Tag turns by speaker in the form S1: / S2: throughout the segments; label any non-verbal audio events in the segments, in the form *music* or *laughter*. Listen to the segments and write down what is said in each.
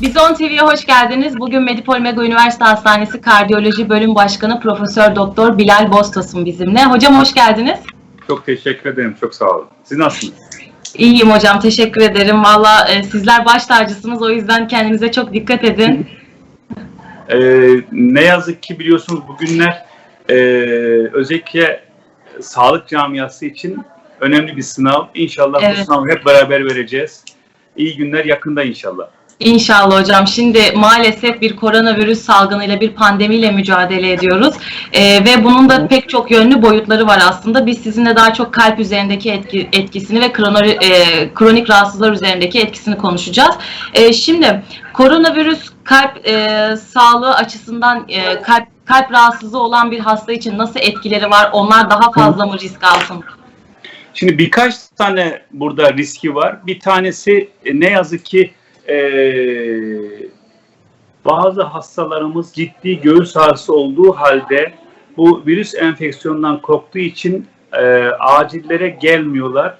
S1: Bizon TV'ye hoş geldiniz. Bugün Medipol Mega Üniversite Hastanesi Kardiyoloji Bölüm Başkanı Profesör Doktor Bilal Bostas'ın bizimle. Hocam hoş geldiniz.
S2: Çok teşekkür ederim. Çok sağ olun. Siz nasılsınız?
S1: İyiyim hocam, teşekkür ederim. Valla e, sizler baş tacısınız, o yüzden kendinize çok dikkat edin.
S2: Ee, *laughs* ne yazık ki biliyorsunuz bugünler e, özellikle sağlık camiası için önemli bir sınav. İnşallah
S1: Evet.
S2: bu sınavı hep beraber vereceğiz. İyi günler yakında inşallah.
S1: İnşallah hocam. Şimdi maalesef bir koronavirüs salgınıyla, bir pandemiyle mücadele ediyoruz. E, ve bunun da pek çok yönlü boyutları var aslında. Biz sizinle daha çok kalp üzerindeki etki, etkisini ve kronori, e, kronik rahatsızlıklar üzerindeki etkisini konuşacağız. E, şimdi koronavirüs kalp e, sağlığı açısından e, kalp kalp rahatsızlığı olan bir hasta için nasıl etkileri var? Onlar daha fazla mı risk alsın?
S2: Şimdi birkaç tane burada riski var. Bir tanesi e, ne yazık ki bazı hastalarımız ciddi göğüs ağrısı olduğu halde bu virüs enfeksiyonundan korktuğu için e, acillere gelmiyorlar.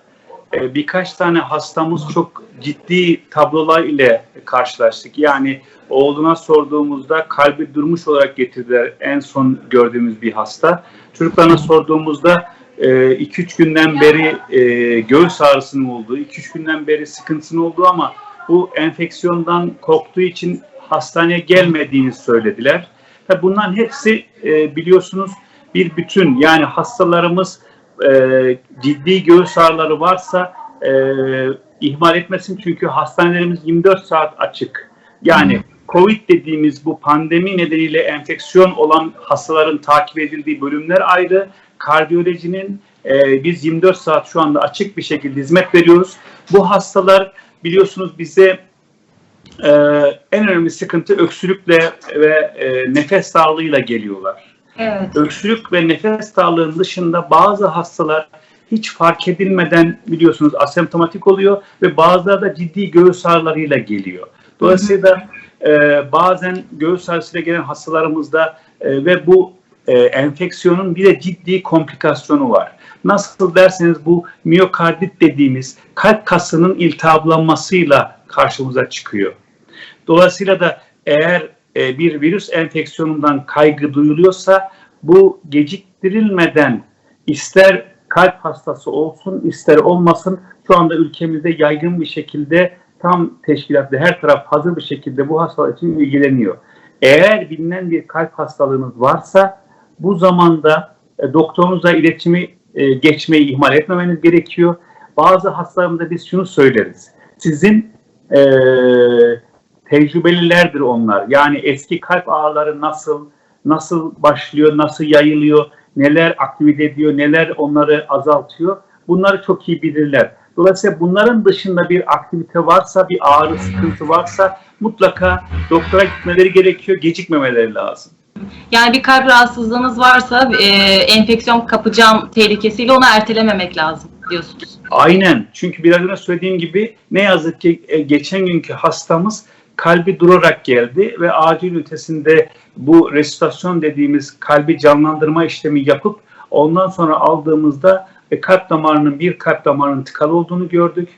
S2: E, birkaç tane hastamız çok ciddi tablolar ile karşılaştık. Yani oğluna sorduğumuzda kalbi durmuş olarak getirdiler en son gördüğümüz bir hasta. Çocuklarına sorduğumuzda 2-3 günden beri e, göğüs ağrısının olduğu, 2-3 günden beri sıkıntısının olduğu ama bu enfeksiyondan korktuğu için hastaneye gelmediğini söylediler. Tabii bunların hepsi e, biliyorsunuz bir bütün. Yani hastalarımız e, ciddi göğüs ağrıları varsa e, ihmal etmesin çünkü hastanelerimiz 24 saat açık. Yani Covid dediğimiz bu pandemi nedeniyle enfeksiyon olan hastaların takip edildiği bölümler ayrı. Kardiyolojinin e, biz 24 saat şu anda açık bir şekilde hizmet veriyoruz. Bu hastalar biliyorsunuz bize e, en önemli sıkıntı öksürükle ve e, nefes darlığıyla geliyorlar.
S1: Evet.
S2: Öksürük ve nefes darlığının dışında bazı hastalar hiç fark edilmeden biliyorsunuz asemptomatik oluyor ve bazıları da ciddi göğüs ağrılarıyla geliyor. Dolayısıyla e, bazen göğüs ağrısıyla gelen hastalarımızda e, ve bu e, enfeksiyonun bir de ciddi komplikasyonu var. Nasıl derseniz bu miyokardit dediğimiz kalp kasının iltihaplanmasıyla karşımıza çıkıyor. Dolayısıyla da eğer e, bir virüs enfeksiyonundan kaygı duyuluyorsa bu geciktirilmeden ister kalp hastası olsun ister olmasın şu anda ülkemizde yaygın bir şekilde tam teşkilatlı her taraf hazır bir şekilde bu hastalar için ilgileniyor. Eğer bilinen bir kalp hastalığınız varsa bu zamanda e, doktorunuzla iletişimi e, geçmeyi ihmal etmemeniz gerekiyor. Bazı hastalarımıza biz şunu söyleriz. Sizin e, tecrübelilerdir onlar. Yani eski kalp ağrıları nasıl nasıl başlıyor, nasıl yayılıyor, neler aktivite ediyor, neler onları azaltıyor. Bunları çok iyi bilirler. Dolayısıyla bunların dışında bir aktivite varsa, bir ağrı, sıkıntı varsa mutlaka doktora gitmeleri gerekiyor, gecikmemeleri lazım.
S1: Yani bir kalp rahatsızlığınız varsa e, enfeksiyon kapacağım tehlikesiyle onu ertelememek lazım diyorsunuz.
S2: Aynen. Çünkü biraz önce söylediğim gibi ne yazık ki e, geçen günkü hastamız kalbi durarak geldi ve acil ünitesinde bu resüsitasyon dediğimiz kalbi canlandırma işlemi yapıp ondan sonra aldığımızda e, kalp damarının bir kalp damarının tıkalı olduğunu gördük.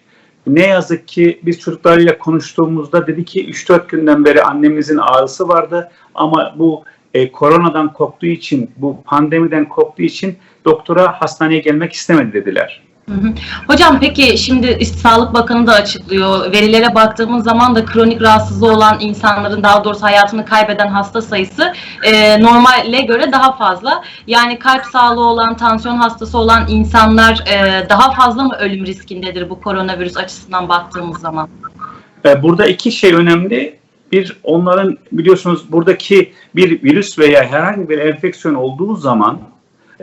S2: Ne yazık ki biz çocuklarıyla konuştuğumuzda dedi ki 3-4 günden beri annemizin ağrısı vardı ama bu e, koronadan korktuğu için, bu pandemiden korktuğu için doktora hastaneye gelmek istemedi dediler.
S1: Hı hı. Hocam peki şimdi Sağlık Bakanı da açıklıyor. Verilere baktığımız zaman da kronik rahatsızlığı olan insanların daha doğrusu hayatını kaybeden hasta sayısı e, normale göre daha fazla. Yani kalp sağlığı olan, tansiyon hastası olan insanlar e, daha fazla mı ölüm riskindedir bu koronavirüs açısından baktığımız zaman?
S2: E, Burada iki şey önemli. Bir, onların biliyorsunuz buradaki bir virüs veya herhangi bir enfeksiyon olduğu zaman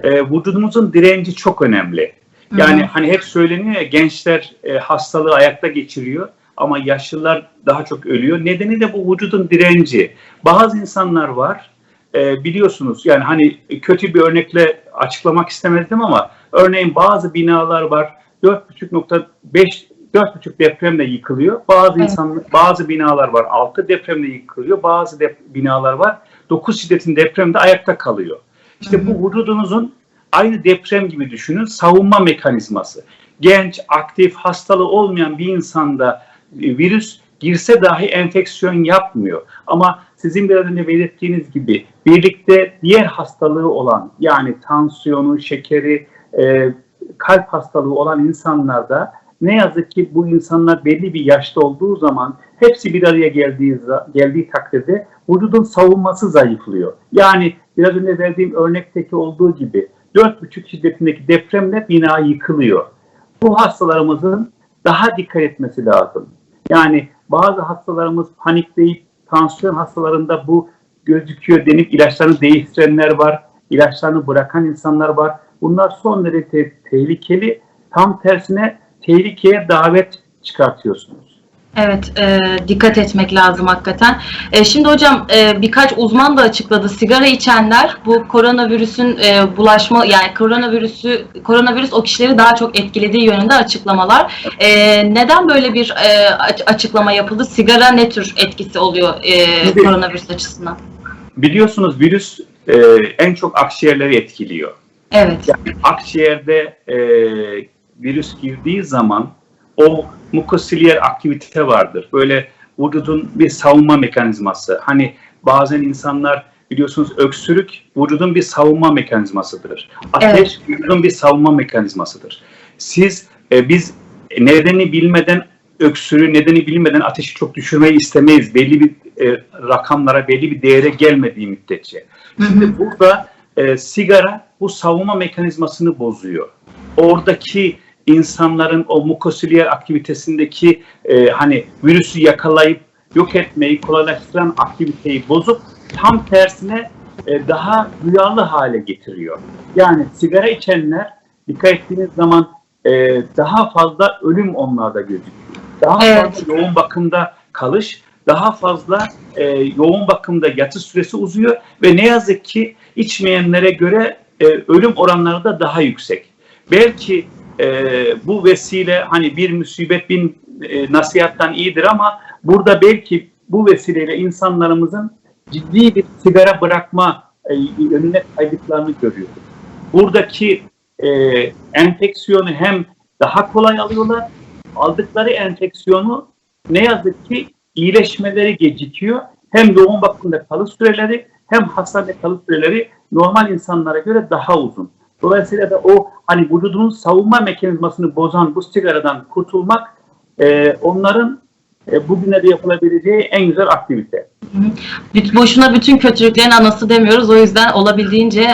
S2: e, vücudumuzun direnci çok önemli. Yani
S1: hı.
S2: hani hep söyleniyor ya gençler e, hastalığı ayakta geçiriyor ama yaşlılar daha çok ölüyor. Nedeni de bu vücudun direnci. Bazı insanlar var e, biliyorsunuz yani hani kötü bir örnekle açıklamak istemezdim ama örneğin bazı binalar var 4.5 4.5 depremde yıkılıyor. Bazı
S1: Evet.
S2: insan bazı binalar var 6 depremde yıkılıyor. Bazı dep- binalar var 9 şiddetin depremde ayakta kalıyor. İşte
S1: Hı hı.
S2: bu vücudunuzun aynı deprem gibi düşünün savunma mekanizması. Genç, aktif, hastalığı olmayan bir insanda e, virüs girse dahi enfeksiyon yapmıyor. Ama sizin biraz önce belirttiğiniz gibi birlikte diğer hastalığı olan yani tansiyonu, şekeri, e, kalp hastalığı olan insanlarda ne yazık ki bu insanlar belli bir yaşta olduğu zaman hepsi bir araya geldiği, geldiği takdirde vücudun savunması zayıflıyor. Yani biraz önce verdiğim örnekteki olduğu gibi 4,5 şiddetindeki depremle bina yıkılıyor. Bu hastalarımızın daha dikkat etmesi lazım. Yani bazı hastalarımız panikleyip tansiyon hastalarında bu gözüküyor denip ilaçlarını değiştirenler var. ilaçlarını bırakan insanlar var. Bunlar son derece te- tehlikeli. Tam tersine tehlikeye davet çıkartıyorsunuz.
S1: Evet, e, dikkat etmek lazım hakikaten. E, şimdi hocam e, birkaç uzman da açıkladı. Sigara içenler bu koronavirüsün e, bulaşma yani koronavirüsü koronavirüs o kişileri daha çok etkilediği yönünde açıklamalar. E, neden böyle bir e, aç- açıklama yapıldı? Sigara ne tür etkisi oluyor e,
S2: Şimdi-
S1: koronavirüs açısından?
S2: Biliyorsunuz virüs e, en çok akciğerleri etkiliyor.
S1: Evet.
S2: akciğerde e, virüs girdiği zaman o mukosilyer aktivite vardır. Böyle vücudun bir savunma mekanizması. Hani bazen insanlar biliyorsunuz öksürük vücudun bir savunma mekanizmasıdır. Ateş vücudun bir savunma mekanizmasıdır. Siz e, biz nedeni bilmeden öksürüğü nedeni bilmeden ateşi çok düşürmeyi istemeyiz. Belli bir e, rakamlara, belli bir değere gelmediği müddetçe. Şimdi burada e, sigara bu savunma mekanizmasını bozuyor. Oradaki insanların o mukosilyer aktivitesindeki e, hani virüsü yakalayıp yok etmeyi kolaylaştıran aktiviteyi bozup tam tersine e, daha duyarlı hale getiriyor. Yani sigara içenler dikkat ettiğiniz zaman e, daha fazla ölüm onlarda gözüküyor. Daha
S1: Evet.
S2: fazla yoğun bakımda kalış, daha fazla e, yoğun bakımda yatış süresi uzuyor ve ne yazık ki içmeyenlere göre e, ölüm oranları da daha yüksek. Belki e, bu vesile hani bir musibet bin e, nasihattan iyidir ama burada belki bu vesileyle insanlarımızın ciddi bir sigara bırakma e, yönüne kaydıklarını görüyoruz. Buradaki e, enfeksiyonu hem daha kolay alıyorlar, aldıkları enfeksiyonu ne yazık ki iyileşmeleri gecikiyor. Hem yoğun bakımda kalış süreleri hem hastanede kalış süreleri normal insanlara göre daha uzun. Dolayısıyla da o hani vücudunun savunma mekanizmasını bozan bu sigaradan kurtulmak e, onların e, bugünlerde yapılabileceği en güzel aktivite.
S1: Boşuna bütün kötülüklerin anası demiyoruz. O yüzden olabildiğince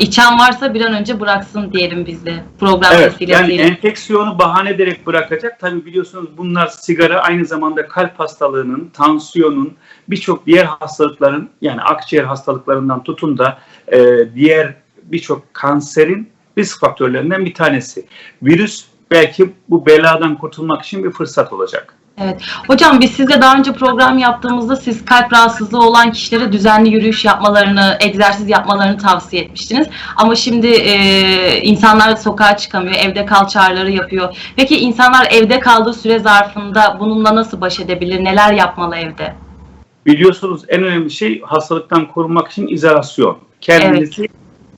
S1: içen varsa bir an önce bıraksın diyelim biz de program
S2: Evet, yani
S1: vesilesiyle.
S2: enfeksiyonu bahane ederek bırakacak. Tabii biliyorsunuz bunlar sigara aynı zamanda kalp hastalığının, tansiyonun, birçok diğer hastalıkların yani akciğer hastalıklarından tutun da e, diğer birçok kanserin risk faktörlerinden bir tanesi. Virüs belki bu beladan kurtulmak için bir fırsat olacak.
S1: Evet. Hocam biz sizle daha önce program yaptığımızda siz kalp rahatsızlığı olan kişilere düzenli yürüyüş yapmalarını, egzersiz yapmalarını tavsiye etmiştiniz. Ama şimdi e, insanlar sokağa çıkamıyor, evde kal çağrıları yapıyor. Peki insanlar evde kaldığı süre zarfında bununla nasıl baş edebilir? Neler yapmalı evde?
S2: Biliyorsunuz en önemli şey hastalıktan korunmak için izolasyon. Kendinizi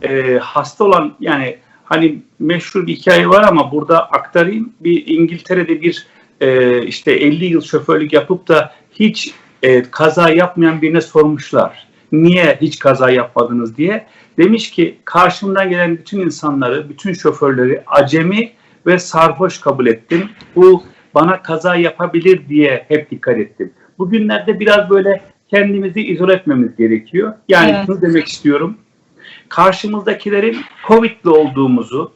S2: e, hasta olan yani hani meşhur bir hikaye var ama burada aktarayım. Bir İngiltere'de bir e, işte 50 yıl şoförlük yapıp da hiç e, kaza yapmayan birine sormuşlar. Niye hiç kaza yapmadınız diye. Demiş ki karşımdan gelen bütün insanları, bütün şoförleri acemi ve sarhoş kabul ettim. Bu bana kaza yapabilir diye hep dikkat ettim. Bugünlerde biraz böyle kendimizi izole etmemiz gerekiyor. Yani
S1: Evet.
S2: şunu demek istiyorum. Karşımızdakilerin Covid'li olduğumuzu,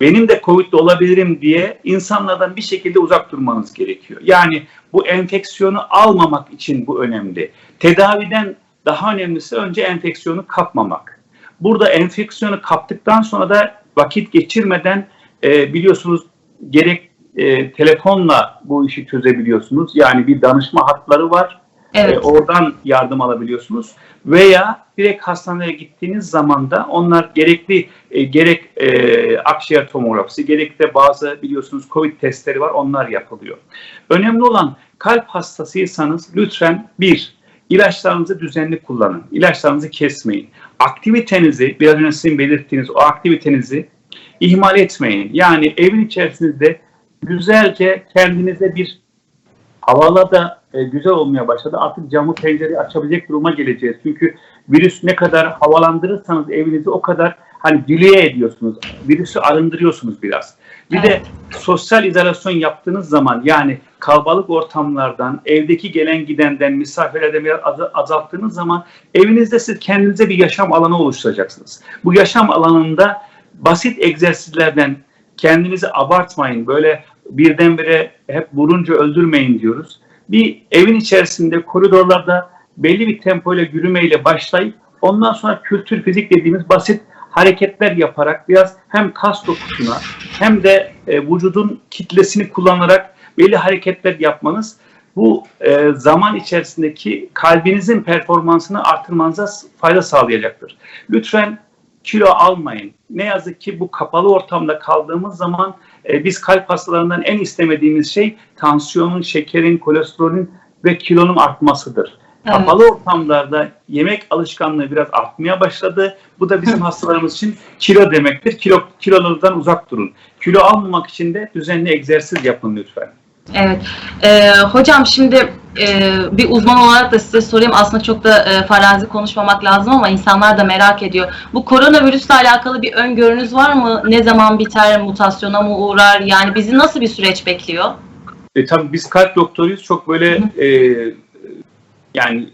S2: benim de Covid'li olabilirim diye insanlardan bir şekilde uzak durmanız gerekiyor. Yani bu enfeksiyonu almamak için bu önemli. Tedaviden daha önemlisi önce enfeksiyonu kapmamak. Burada enfeksiyonu kaptıktan sonra da vakit geçirmeden e, biliyorsunuz gerek e, telefonla bu işi çözebiliyorsunuz. Yani bir danışma hatları var.
S1: Evet.
S2: E, oradan yardım alabiliyorsunuz. Veya direkt hastaneye gittiğiniz zaman da onlar gerekli e, gerek e, akciğer tomografisi gerek de bazı biliyorsunuz COVID testleri var onlar yapılıyor. Önemli olan kalp hastasıysanız lütfen bir ilaçlarınızı düzenli kullanın. İlaçlarınızı kesmeyin. Aktivitenizi biraz önce sizin belirttiğiniz o aktivitenizi ihmal etmeyin. Yani evin içerisinde güzelce kendinize bir Havalar da e, güzel olmaya başladı. Artık camı pencereyi açabilecek duruma geleceğiz. Çünkü virüs ne kadar havalandırırsanız evinizi o kadar hani dileye ediyorsunuz. Virüsü arındırıyorsunuz biraz. Bir de sosyal izolasyon yaptığınız zaman yani kalabalık ortamlardan, evdeki gelen gidenden, misafirlerden biraz az- azalttığınız zaman evinizde siz kendinize bir yaşam alanı oluşturacaksınız. Bu yaşam alanında basit egzersizlerden kendinizi abartmayın. Böyle birdenbire hep vurunca öldürmeyin diyoruz. Bir evin içerisinde koridorlarda belli bir tempoyla yürümeyle başlayıp ondan sonra kültür fizik dediğimiz basit hareketler yaparak biraz hem kas dokusuna hem de e, vücudun kitlesini kullanarak belli hareketler yapmanız bu e, zaman içerisindeki kalbinizin performansını artırmanıza fayda sağlayacaktır. Lütfen kilo almayın. Ne yazık ki bu kapalı ortamda kaldığımız zaman e, biz kalp hastalarından en istemediğimiz şey tansiyonun, şekerin, kolesterolün ve kilonun artmasıdır.
S1: Evet.
S2: Kapalı ortamlarda yemek alışkanlığı biraz artmaya başladı. Bu da bizim *laughs* hastalarımız için kilo demektir. Kilo kilolardan uzak durun. Kilo almamak için de düzenli egzersiz yapın lütfen.
S1: Evet. Ee, hocam şimdi e, bir uzman olarak da size sorayım. Aslında çok da e, farazi konuşmamak lazım ama insanlar da merak ediyor. Bu koronavirüsle alakalı bir öngörünüz var mı? Ne zaman biter, mutasyona mı uğrar? Yani bizi nasıl bir süreç bekliyor?
S2: E, tabii biz kalp doktoruyuz. Çok böyle e, yani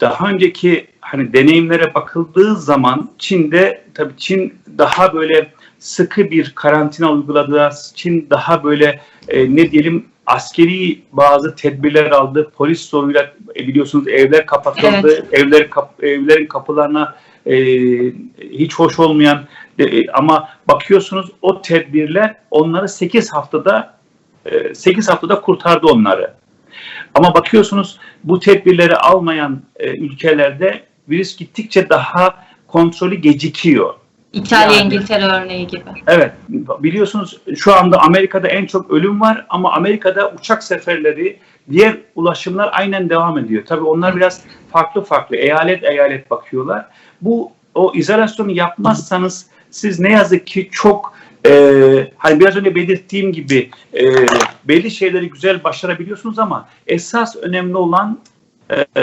S2: daha önceki hani deneyimlere bakıldığı zaman Çin'de tabii Çin daha böyle sıkı bir karantina uyguladı. Çin daha böyle e, ne diyelim askeri bazı tedbirler aldı. Polis zoruyla e, biliyorsunuz evler kapatıldı. Evler kap- evlerin kapılarına e, hiç hoş olmayan e, ama bakıyorsunuz o tedbirler onları 8 haftada 8 haftada kurtardı onları. Ama bakıyorsunuz bu tedbirleri almayan e, ülkelerde virüs gittikçe daha kontrolü gecikiyor.
S1: İtalya,
S2: Yani-
S1: İngiltere örneği gibi.
S2: Evet biliyorsunuz şu anda Amerika'da en çok ölüm var ama Amerika'da uçak seferleri diğer ulaşımlar aynen devam ediyor. Tabii onlar biraz farklı farklı eyalet eyalet bakıyorlar. Bu o izolasyonu yapmazsanız siz ne yazık ki çok e, hani biraz önce belirttiğim gibi e, belli şeyleri güzel başarabiliyorsunuz ama esas önemli olan e,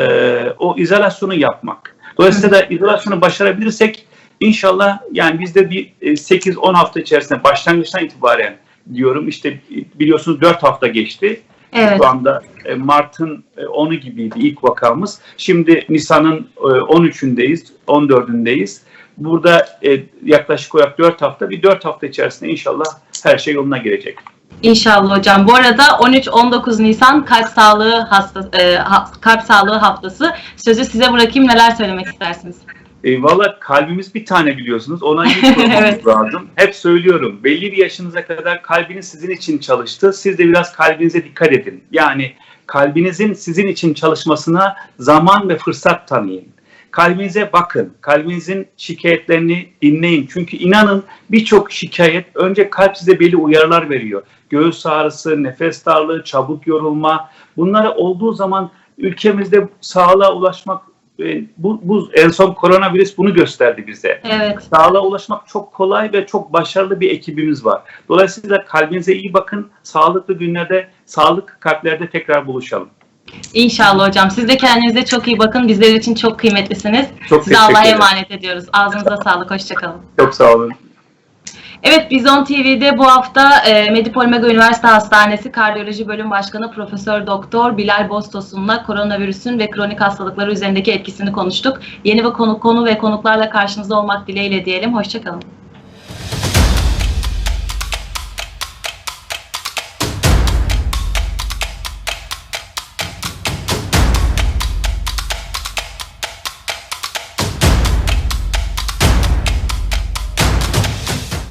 S2: o izolasyonu yapmak. Dolayısıyla da izolasyonu başarabilirsek İnşallah yani bizde bir e, 8-10 hafta içerisinde başlangıçtan itibaren diyorum işte e, biliyorsunuz 4 hafta geçti.
S1: Evet.
S2: Şu anda e, Mart'ın e, 10'u gibiydi ilk vakamız. Şimdi Nisan'ın e, 13'ündeyiz, 14'ündeyiz. Burada e, yaklaşık olarak 4 hafta, bir 4 hafta içerisinde inşallah her şey yoluna girecek.
S1: İnşallah hocam. Bu arada 13-19 Nisan kalp sağlığı hasta e, ha- kalp sağlığı haftası. Sözü size bırakayım. Neler söylemek istersiniz?
S2: E, Valla kalbimiz bir tane biliyorsunuz. Ona iyi *laughs*
S1: Evet.
S2: lazım. Hep söylüyorum. Belli bir yaşınıza kadar kalbiniz sizin için çalıştı. Siz de biraz kalbinize dikkat edin. Yani kalbinizin sizin için çalışmasına zaman ve fırsat tanıyın. Kalbinize bakın. Kalbinizin şikayetlerini dinleyin. Çünkü inanın birçok şikayet önce kalp size belli uyarılar veriyor. Göğüs ağrısı, nefes darlığı, çabuk yorulma. Bunları olduğu zaman ülkemizde sağlığa ulaşmak bu, bu en son koronavirüs bunu gösterdi bize.
S1: Evet.
S2: Sağlığa ulaşmak çok kolay ve çok başarılı bir ekibimiz var. Dolayısıyla kalbinize iyi bakın. Sağlıklı günlerde, sağlık kalplerde tekrar buluşalım.
S1: İnşallah hocam. Siz de kendinize çok iyi bakın. Bizler için çok kıymetlisiniz.
S2: Çok
S1: Size Allah'a emanet ediyoruz. Ağzınıza sağlık. Hoşçakalın.
S2: Çok sağ olun.
S1: Evet, Bizon TV'de bu hafta e, Medipol Mega Üniversite Hastanesi Kardiyoloji Bölüm Başkanı Profesör Doktor Bilal Bostosun'la koronavirüsün ve kronik hastalıkları üzerindeki etkisini konuştuk. Yeni ve konu konu ve konuklarla karşınızda olmak dileğiyle diyelim. Hoşçakalın.